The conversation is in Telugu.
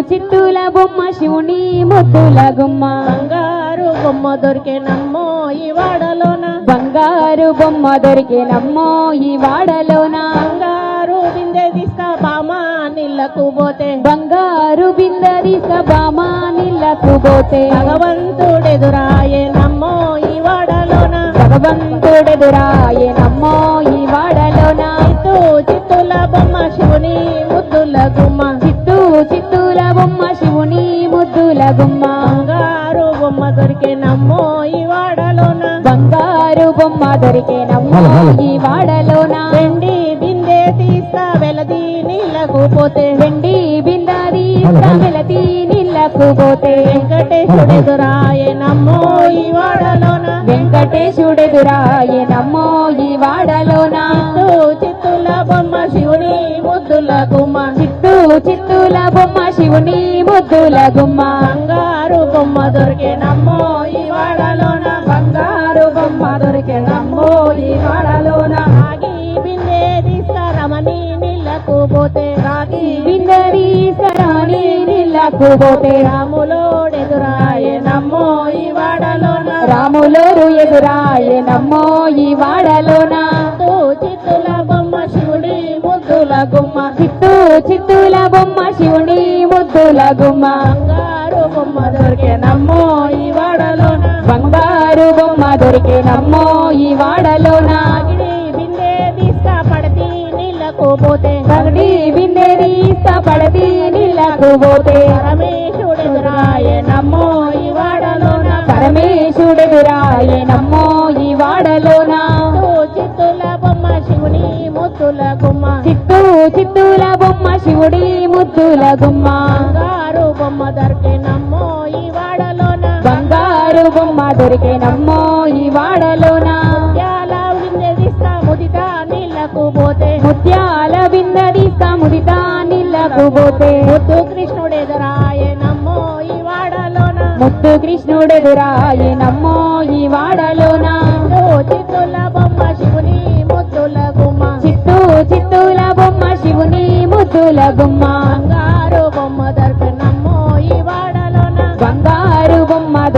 చిత్తుల బొమ్మ శివుని ముద్దుల గుమ్మ. బంగారు బొమ్మ దొరికేనమ్మో ఈ వాడలోన. బంగారు బొమ్మ దొరికేనమ్మో ఈ వాడలోన. బంగారు బిందె తీస్తా బామా నీళ్ళకు పోతే. బంగారు బిందరి సభామా నిల్లకు పోతే. భగవంతుడెదురాయే నమ్మో ఈ వాడలోన. భగవంతుడెదురాయే నమ్మో ఈ ముద్దుల గుమ్మ బంగారు బొమ్మ దొరికేనమ్మో ఈ వాడలోన. బంగారు బొమ్మ దొరికేనమ్మో ఈ వాడలోన. వెండి బిందె తీస్తా వెలది నీళ్ళకు పోతే. వెండి బిందారి వెలతి నిల్లకు పోతే. వెంకటేశ్వరుడెదురాయే నమ్మో ఈ వాడలోన. వెంకటేశుడెదురాయే నమ్మో ఈ వాడలోన. చిత్తూ చిత్తుల బొమ్మ శివుని ముద్దుల గుమ్మ బొమ్మ దొరికే నమ్మో ఈ వాడలోన బంగారు బొమ్మ దొరికెనమ్మో ఈ వాడలోన రాగి బిందె తీసుకురమని నీళ్ళకు పోతే? రాగి బిందరి సరాని నిల్లకు పోతే? రాములోడెదురాయే నమ్మో ఈ వాడలోన. రాములోరు ఎదురాయే నమ్మో ఈ వాడలోన. చిత్తూ చిత్తుల బొమ్మ శివుడి ముద్దుల గుమ్మ చిత్తూల బొమ్మ శివుని ముద్దుల గుమ్మ. బంగారు బొమ్మ దొరికే నమ్మో ఈ వాడలోన బంగారు బొమ్మ దొరికేనమ్మో ఈ వాడలోన రాగిడి బిందె పడతి నీళ్ళకు పోతే. పగడి బిందెరి పడతి నీళ్ళకు పోతే. ఈ వాడలోన ఈ చిత్తుల బొమ్మ శివుని ముద్దుల గుమ్మ. చిత్తూ చిత్తూల బొమ్మ గుమ్మ బంగారు బొమ్మ దొరికే నమ్మో ఈ వాడలోన. బంగారు బొమ్మ దొరికేనమ్మో ఈ వాడలోన. ముత్యాల బిందె తీస్తా ముదిత నీళ్ళకు పోతే. ముత్యాల బిందరి ముదిత నీళ్ళకు పోతే. ముద్దు కృష్ణుడెదురాయే నమ్మో ఈ వాడలోన. ముద్దు కృష్ణుడెదురాయే నమ్మో ఈ వాడలోన. చిత్తూ చిత్తుల బొమ్మ శివుని ముద్దుల గుమ్మ. చిత్తూ చిత్తూల బొమ్మ శివుని ముద్దుల గుమ్మ.